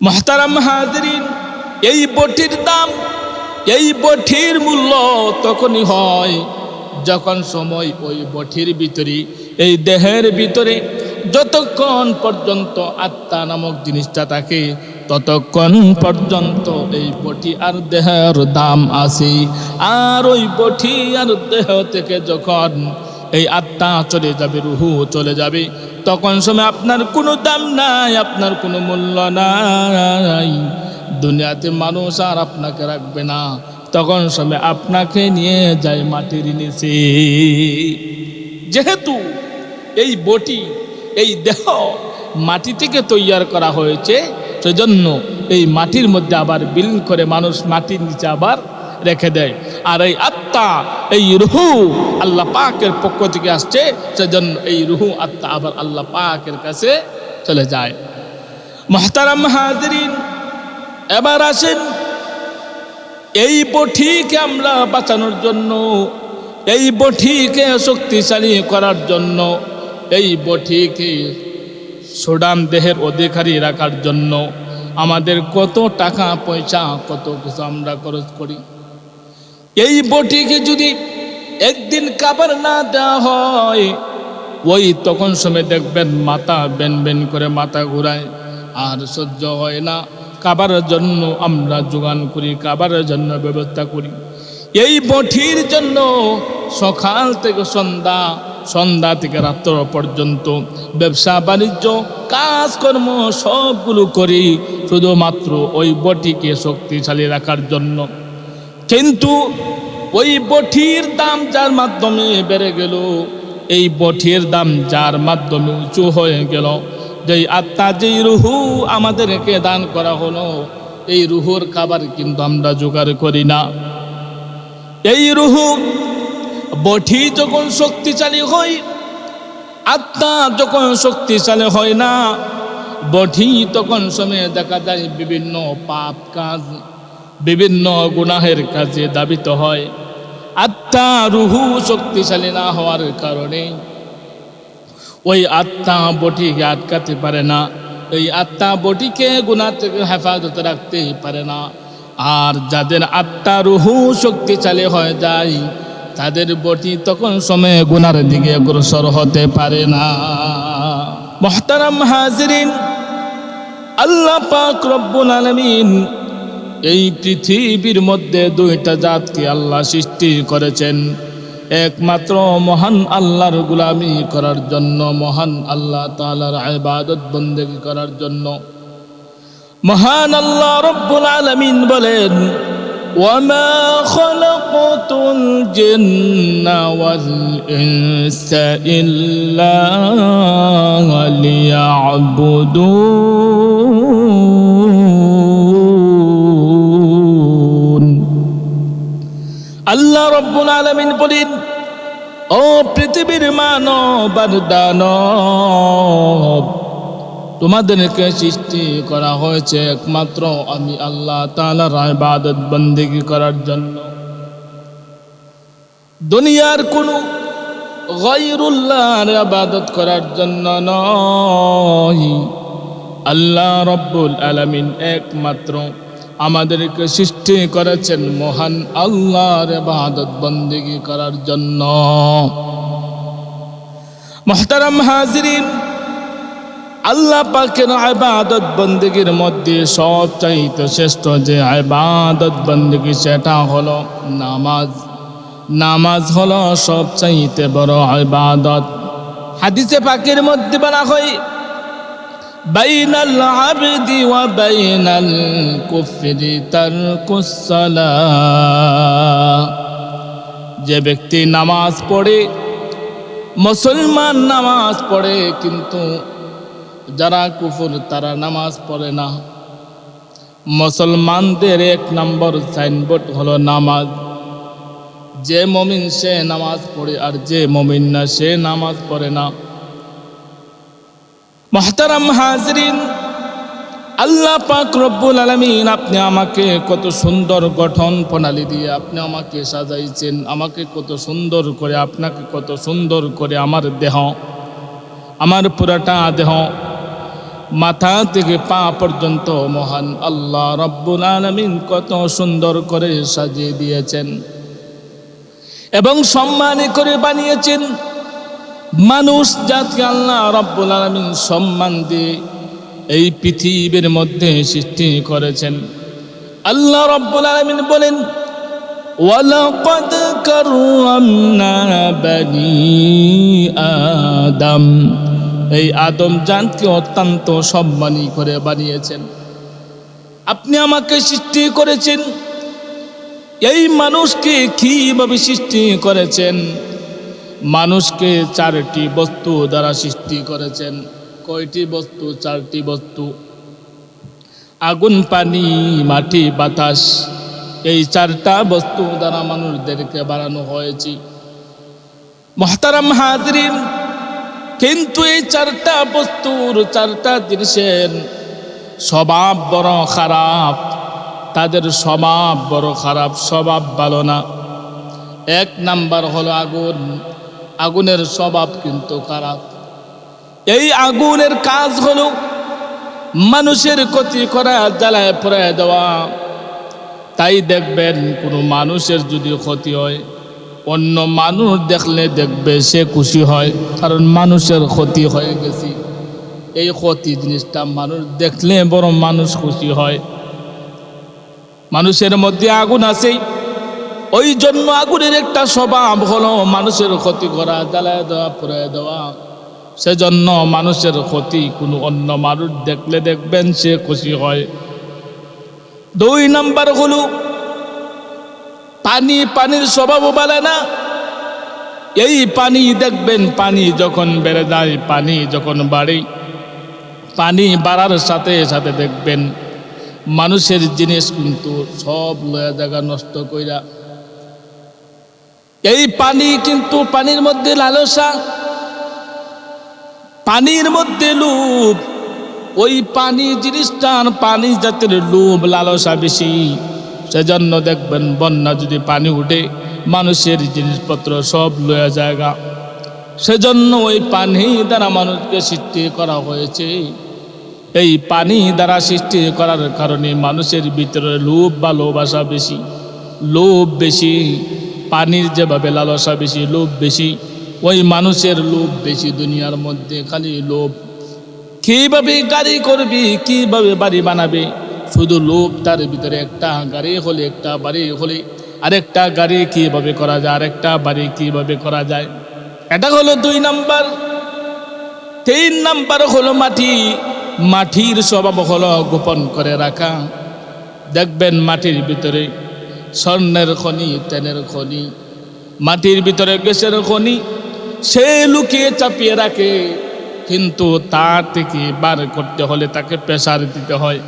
মহতারাম হাজরিন, এই বটির দাম, এই বটির মূল্য তখনই হয় যখন সময় ওই বটির ভিতরে, এই দেহের ভিতরে যতক্ষণ পর্যন্ত আত্মা নামক জিনিসটা থাকে, ততক্ষণ পর্যন্ত এই বটি আর দেহের দাম আছে। আর ওই বটি আর দেহ থেকে যখন এই আত্মা চলে যাবে, রুহু চলে যাবে। তখন সময় আপনার কোনো দাম নাই, আপনার কোনো মূল্য নাই। দুনিয়াতে মানুষ আর আপনাকে রাখবে না। তখন সময় আপনাকে নিয়ে যায় মাটির নিচে। যেহেতু এই বটি, এই দেহ মাটি থেকে তৈয়ার করা হয়েছে, সেজন্য এই মাটির মধ্যে আবার বিলীন করে মানুষ মাটির নিচে আবার রেখে দেয়। আর এই আত্মা, এই রুহু আল্লাহ পাকের পক্ষ থেকে আসছে, সেজন্য এই রুহু আত্মা আবার আল্লাহ পাকের কাছে চলে যায়। মহতারাম হাজরিন, এবার আসেন এই বঠিকে আমরা বাঁচানোর জন্য, এই বঠিকে শক্তিশালী করার জন্য, এই বঠিকে সোডান দেহের অধিকারী রাখার জন্য আমাদের কত টাকা পয়সা, কত কিছু আমরা খরচ করি। এই বটিকে যদি একদিন কাবার না দেওয়া হয়, ওই তখন সময় দেখবেন মাথা বেন বেন করে মাথা ঘুরায়। আর সহ্য হয় না। কাবার জন্য আমরা যোগান করি কাবারের জন্য ব্যবস্থা করি। এই বটির জন্য সকাল থেকে সন্ধ্যা সন্ধ্যা থেকে রাত্র পর্যন্ত ব্যবসা, বাণিজ্য, কাজকর্ম সবগুলো করি। শুধুমাত্র ওই বটিকে শক্তিশালী রাখার জন্য। কিন্তু ওই বঠির দাম যার মাধ্যমে বেড়ে গেল, এই বঠির দাম যার মাধ্যমে উঁচু হয়ে গেল। যেই আত্মা, যেই রুহু আমাদেরকে দান করা হলো, এই রুহুর খাবার কিন্তু আমরা জোগাড় করি না। এই রুহু, বঠি যখন শক্তিশালী হয়, আত্মা যখন শক্তিশালী হয় না, বঠি তখন সময়ে দেখা যায় বিভিন্ন পাপ কাজ। বিভিন্ন গুনাহের কাজে দাবিত হয়। আত্মা রুহু শক্তিশালী না হওয়ার কারণে ওই আত্মা বটিকে আটকাতে পারে না। এই আত্মা বটিকে গুণা থেকে হেফাজতে রাখতে পারে না। আর যাদের আত্মা রুহু শক্তিশালী হয়ে যায়, তাদের বটি তখন সময়ে গুনার দিকে অগ্রসর হতে পারে না। মহতারাম হাজরিন, আল্লাহ পাক রব্বুল আলমিন এই পৃথিবীর মধ্যে দুইটা জাতকে আল্লাহ সৃষ্টি করেছেন একমাত্র মহান আল্লাহর গুলামি করার জন্য মহান আল্লাহ তালার আবাদত বন্দেগী করার জন্য মহান আল্লাহ রব্বুল আলমিন বলেন وما خلقت الجن والإنس إلا ليعبدون আল্লাহ রব্বুল আলমিন বলেন, ও পৃথিবীর মানব তোমাদেরকে সৃষ্টি করা হয়েছে একমাত্র আমি আল্লাহ তালার ইবাদত বন্দিগি করার জন্য। দুনিয়ার কোনো গৈরুল্লাহর আবাদত করার জন্য নয়। আল্লাহ রব্বুল আলমিন একমাত্র আমাদেরকে সৃষ্টি করেছেন মহান আল্লাহর ইবাদত বন্দিগি করার জন্য। মোহতারাম হাজরিন, আল্লাহ পাকের আবাদত বন্দীগীর মধ্যে সব চাইতে শ্রেষ্ঠ যে আবাদত বন্দীগী সেটা হলো নামাজ। নামাজ হলো সব চাইতে বড় আবাদত হাদিসে পাকের মধ্যে বলা হয় আবদি ওয়া বাইনাল কুফরি তারকুস সালাহ যে ব্যক্তি নামাজ পড়ে, মুসলমান নামাজ পড়ে, কিন্তু যারা কুফুর তারা নামাজ পড়ে না। মুসলমানদের এক নম্বর সাইনবোর্ড হলো নামাজ। যে মমিন সে নামাজ পড়ে আর যে মমিন না সে নামাজ পড়ে না। মহতারাম হাজরিন, আল্লাহ পাক রব্বুল আলমিন আপনি আমাকে কত সুন্দর গঠন প্রণালী দিয়ে আপনি আমাকে সাজাইছেন, আমাকে কত সুন্দর করে, আপনাকে কত সুন্দর করে আমার দেহ, আমার পুরাটা দেহ মাথা থেকে পা পর্যন্ত মহান আল্লাহ রব্বুল আলমিন কত সুন্দর করে সাজিয়ে দিয়েছেন এবং সম্মানে করে বানিয়েছেন। মানুষ জাতকে আল্লাহ রব্বুল আলমিন সম্মান দিয়ে এই পৃথিবীর মধ্যে সৃষ্টি করেছেন। আল্লাহ রব্বুল আলমিন বলেন আদম। এই আদম জানকে অত্যন্ত সম্মানী করে বানিয়েছেন। আপনি আমাকে সৃষ্টি করেছেন, এই মানুষকে কীভাবে সৃষ্টি করেছেন? মানুষকে চারটি বস্তু দ্বারা সৃষ্টি করেছেন। কয়টি বস্তু? চারটি বস্তু। আগুন, পানি, মাটি, বাতাস, এই চারটা বস্তু দ্বারা মানুষদেরকে বানানো হয়েছে। মহতারাম হাজরিন, কিন্তু এই চারটা বস্তুর চারটা জিনিসের স্বভাব বড় খারাপ। তাদের স্বভাব বড় খারাপ, স্বভাব ভালো না। এক নাম্বার হলো আগুন। আগুনের স্বভাব কিন্তু খারাপ। এই আগুনের কাজ হলো মানুষের ক্ষতি করা, জ্বালায় পড়ায় দেওয়া। তাই দেখবেন কোনো মানুষের যদি ক্ষতি হয়, অন্য মানুষ দেখলে দেখবে সে খুশি হয়, কারণ মানুষের ক্ষতি হয়ে গেছে। এই ক্ষতি জিনিসটা মানুষ দেখলে বড় মানুষ খুশি হয়। মানুষের মধ্যে আগুন আছে ওই জন্য আগুনের একটা স্বভাব হলো মানুষের ক্ষতি করা, জ্বালায় দেওয়া পরে দেওয়া। সেজন্য মানুষের ক্ষতি কোনো অন্য মানুষ দেখলে দেখবেন সে খুশি হয়। দুই নাম্বার হলো, পানি, পানির স্বভাবও বলে না। এই পানি দেখবেন, পানি যখন বেড়ে যায়, পানি যখন বাড়ে, পানি বাড়ার সাথে সাথে দেখবেন মানুষের জিনিস কিন্তু সব লয়া জায়গা নষ্ট কইরা এই পানি কিন্তু পানির মধ্যে লালসা, পানির মধ্যে লোভ ওই পানি জিনিসটার পানি জাতের লোভ লালসা বেশি। সেজন্য দেখবেন বন্যা যদি পানি উঠে, মানুষের জিনিসপত্র সব লয়া জায়গা। সেজন্য ওই পানি দ্বারা মানুষকে সৃষ্টি করা হয়েছে। এই পানি দ্বারা সৃষ্টি করার কারণে মানুষের ভিতরে লোভ বা ভালোবাসা বেশি, লোভ বেশি। পানির যেভাবে লালসা বেশি, লোভ বেশি, ওই মানুষের লোভ বেশি, দুনিয়ার মধ্যে খালি লোভ। কীভাবে গাড়ি করবি, কীভাবে বাড়ি বানাবে? শুধু লোভ, তার ভিতরে একটা গাড়ি হলে একটা বাড়ি হলে আরেকটা গাড়ি কীভাবে করা যায়, আরেকটা বাড়ি কীভাবে করা যায়? এটা হলো দুই নাম্বার। তিন নাম্বার হলো মাটি। মাটির স্বভাব হলো গোপন করে রাখা। দেখবেন মাটির ভিতরে স্বর্ণের খনি, তেলের খনি, মাটির ভিতরে গ্যাসের খনি, সে লুকিয়ে চাপিয়ে রাখে। কিন্তু তার থেকে বার করতে হলে তাকে প্রেশার দিতে হয়,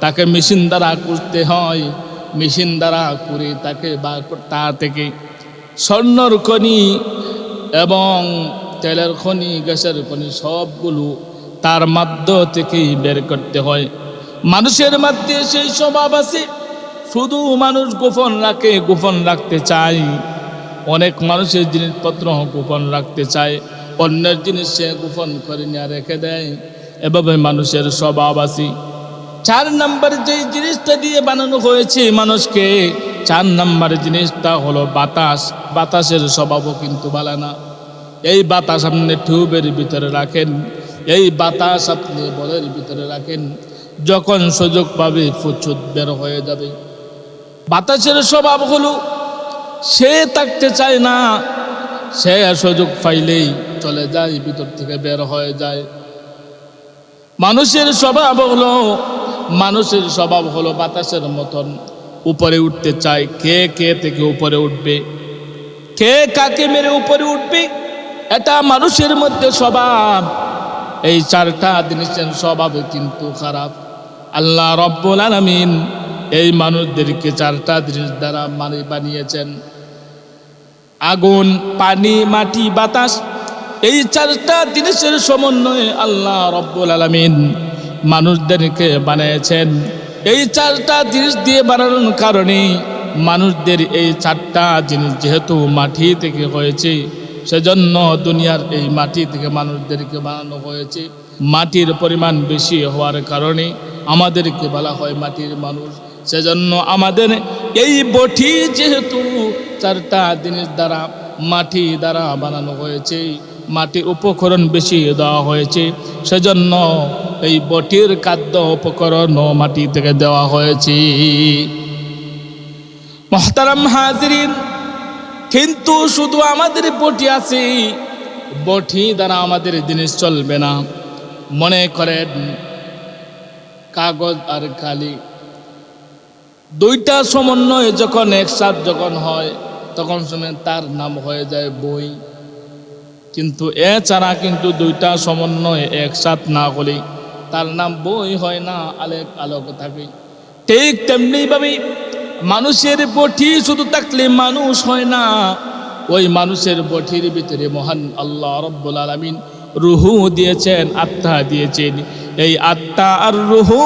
তাকে মেশিন দ্বারা করতে হয়, মেশিন দ্বারা করে তাকে বার তা থেকে। স্বর্ণর খনি এবং তেলের খনি, গ্যাসের খনি সবগুলো তার মাধ্য থেকেই বের করতে হয়। মানুষের মধ্যে সেই স্বভাব আছে। শুধু মানুষ গোপন রাখে, গোপন রাখতে চায়। অনেক মানুষের জিনিসপত্র গোপন রাখতে চায়। অন্যের জিনিস সে গোপন করে নিয়ে রেখে দেয়। এভাবে মানুষের স্বভাব আছে। চার নাম্বার যে জিনিসটা দিয়ে বানানো হয়েছে মানুষকে, চার নাম্বার জিনিসটা হলো বাতাস। বাতাসের স্বভাবও কিন্তু ভালো না। এই বাতাস আপনি টিউবের ভিতরে রাখেন। এই বাতাস আপনি বলের ভিতরে রাখেন। যখন সুযোগ পাবে প্রচুর বের হয়ে যাবে। বাতাসের স্বভাব হলো, সে থাকতে চায় না, সে সুযোগ পাইলেই চলে যায়, ভিতর থেকে বের হয়ে যায়। মানুষের স্বভাব হলো, মানুষের স্বভাব হলো বাতাসের মতন উপরে উঠতে চায়। কে কে থেকে উপরে উঠবে? কে কাকে মেরে উপরে উঠবে? এটা মানুষের মধ্যে স্বভাব। এই চারটা জিনিসের স্বভাব কিন্তু খারাপ। আল্লাহ রব্বুল আলামিন এই মানুষদেরকে চারটা জিনিস দ্বারা মানে বানিয়েছেন। আগুন, পানি, মাটি, বাতাস, এই চারটা জিনিসের সমন্বয়ে আল্লাহ রব্বুল আলমিন মানুষদেরকে বানিয়েছেন। এই চারটা জিনিস দিয়ে বানানোর কারণে মানুষদের এই চারটা জিনিস যেহেতু মাটি থেকে হয়েছে, সেজন্য দুনিয়ার এই মাটি থেকে মানুষদেরকে বানানো হয়েছে। মাটির পরিমাণ বেশি হওয়ার কারণে আমাদেরকে বলা হয় মাটির মানুষ। সেজন্য আমাদের এই বটি যেহেতু চারটা জিনিস দ্বারা, মাটি দ্বারা বানানো হয়েছে মাটির উপকরণ বেশি দেওয়া হয়েছে, সেজন্য এই বটির খাদ্য উপকরণও মাটি থেকে দেওয়া হয়েছে। মহতারাম হাজিরিন, কিন্তু শুধু আমাদের বটি আছে, বটি দ্বারা আমাদের জিনিস চলবে না। মনে করেন, কাগজ আর কালি দুইটা সমন্বয় যখন একসাথ যখন হয়, তখন সময় তার নাম হয়ে যায় বই। কিন্তু এ এছাড়া কিন্তু দুইটা সমন্বয় একসাথ না হলে তার নাম বই হয় না আলেক আলোক থাকে। ঠিক তেমনিভাবে মানুষের বটি শুধু থাকলে মানুষ হয় না, ওই মানুষের বটির ভিতরে মহান আল্লাহ রব্বুল আলমিন রুহু দিয়েছেন, আত্মা দিয়েছেন। এই আত্মা আর রুহু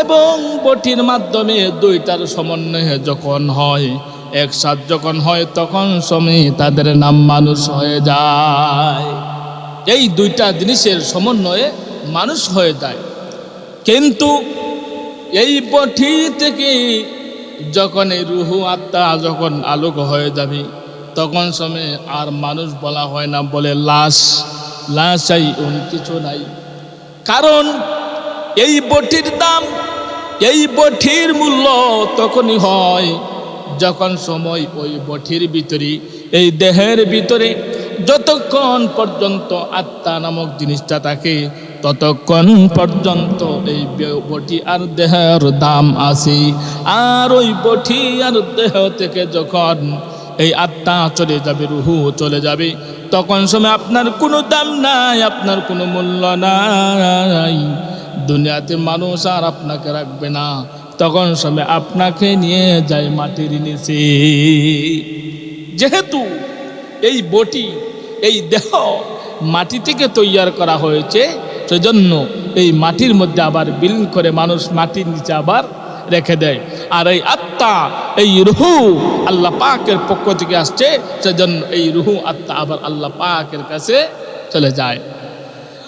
এবং বটির মাধ্যমে দুইটার সমন্বয়ে যখন হয়, একসাথ যখন হয়, তখন সময় তাদের নাম মানুষ হয়ে যায়। এই দুইটা জিনিসের সমন্বয়ে মানুষ হয়ে যায়। কিন্তু এই বটি থেকে যখন এই রুহু আত্মা যখন আলোক হয়ে যাবে, তখন সময়ে আর মানুষ বলা হয় না, বলে লাশ। লাশ চাই কিছু নাই। কারণ এই বটির দাম এই বটির মূল্য তখনই হয় যখন সময় ওই বটির ভিতরে, এই দেহের ভিতরে যতক্ষণ পর্যন্ত আত্মা নামক জিনিসটা থাকে, ততক্ষণ পর্যন্ত এই বটি আর দেহের দাম আছে। আর ওই বটি আর দেহ থেকে যখন এই আত্মা চলে যাবে, রুহু চলে যাবে, তখন সময় আপনার কোনো দাম নাই, আপনার কোনো মূল্য নাই। দুনিয়াতে মানুষ আর আপনাকে রাখবে না। তখন সময় আপনাকে নিয়ে যায় মাটির নিচে। যেহেতু এই বটি, এই দেহ মাটি থেকে তৈয়ার করা হয়েছে, সেজন্য এই মাটির মধ্যে আবার বিলীন করে মানুষ মাটির নিচে আবার রেখে দেয়। আর এই আত্মা, এই রুহু আল্লাহ পাকের পক্ষ থেকে আসছে, সেজন্য এই রুহু আত্মা আবার আল্লাহ পাকের কাছে চলে যায়।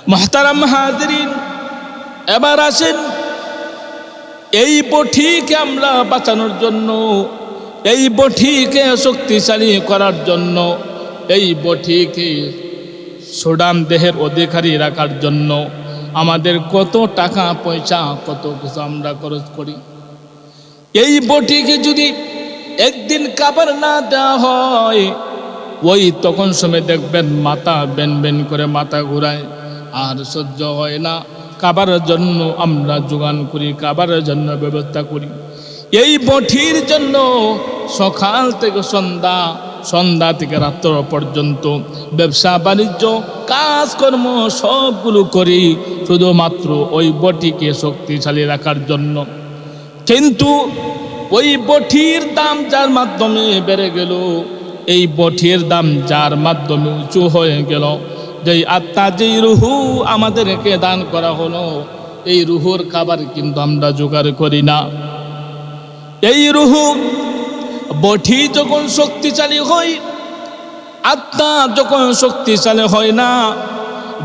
মহতারাম হাজরিন এবার আসেন, এই বঠিকে আমরা বাঁচানোর জন্য, এই বঠিকে শক্তিশালী করার জন্য, এই বঠিকে সুডান দেহের অধিকারী রাখার জন্য আমাদের কত টাকা, পয়সা, কত কিছু আমরা খরচ করি। এই বটিকে যদি একদিন কাবার না দেওয়া হয়, ওই তখন সময় দেখবেন মাথা বেন বেন করে মাথা ঘুরায়, আর সহ্য হয় না। কাবারের জন্য আমরা যোগান করি কাবারের জন্য ব্যবস্থা করি। এই বঠির জন্য সকাল থেকে সন্ধ্যা সন্ধ্যা থেকে রাত্র পর্যন্ত ব্যবসা, বাণিজ্য, কাজকর্ম সবগুলো করি শুধুমাত্র ওই বটিকে শক্তিশালী রাখার জন্য। কিন্তু ওই বঠির দাম যার মাধ্যমে বেড়ে গেল, এই বঠির দাম যার মাধ্যমে উঁচু হয়ে গেল যেই আত্মা, যেই রুহু আমাদেরকে দান করা হলো, এই রুহুর খাবার কিন্তু আমরা জোগাড় করি না। এই রুহু বঠি যখন শক্তিশালী হয়, আত্মা যখন শক্তিশালী হয় না,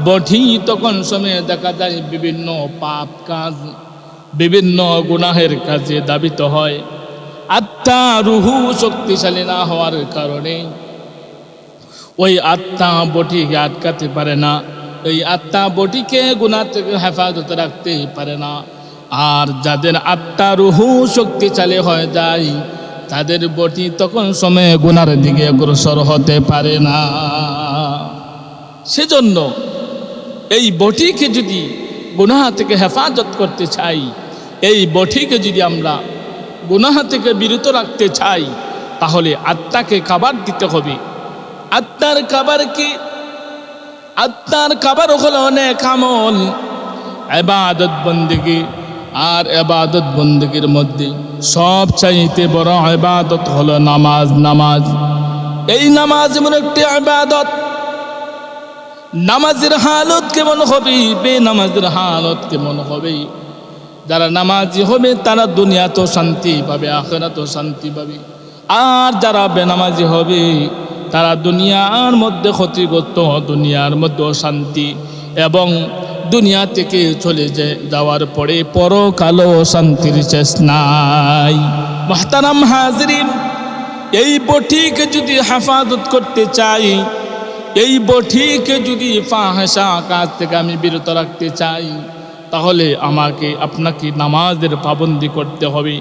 বঠি তখন সময়ে দেখা যায় বিভিন্ন পাপ কাজ, বিভিন্ন গুনাহের কাজে দাবিত হয়। আত্মা, রুহু শক্তিশালী না হওয়ার কারণে ওই আত্মা বটিকে আটকাতে পারে না, এই আত্মা বটিকে গুণা থেকে হেফাজতে রাখতে পারে না। আর যাদের আত্মা রুহু শক্তিশালী হয়ে যায়, তাদের বটি তখন সময়ে গুনার দিকে অগ্রসর হতে পারে না। সেজন্য এই বটিকে যদি গুনাহ থেকে হেফাজত করতে চাই, এই বটিকে যদি আমরা গুনাহ থেকে বিরত রাখতে চাই, তাহলে আত্মাকে খাবার দিতে হবে। আত্মার খাবার কি? আত্মার খাবার হলো অনেক আমল। এবাদত বন্দিগি আর এবাদত বন্দিগির মধ্যে সব চাইতে বড় এবাদত হলো নামাজ নামাজ। এই নামাজ এমন একটি এবাদত। নামাজের হালত কেমন হবে? বে নামাজের হালত কেমন হবে? যারা নামাজি হবে, তারা দুনিয়াতেও শান্তি পাবে, আখেরাতেও শান্তি পাবে। আর যারা বেনামাজি হবে তারা দুনিয়ার মধ্যে ক্ষতিগ্রস্ত, দুনিয়ার মধ্যে অশান্তি এবং দুনিয়া থেকে চলে যাওয়ার পরে পরকালো শান্তির শেষ নাই। মাহতারাম হাজরিন, এই বটিকে যদি হেফাজত করতে চাই, এই বটিকে যদি ফাহাসা কাজ থেকে আমি বিরত রাখতে চাই, তাহলে আমাকে, আপনাকে নামাজের পাবন্দি করতে হবে।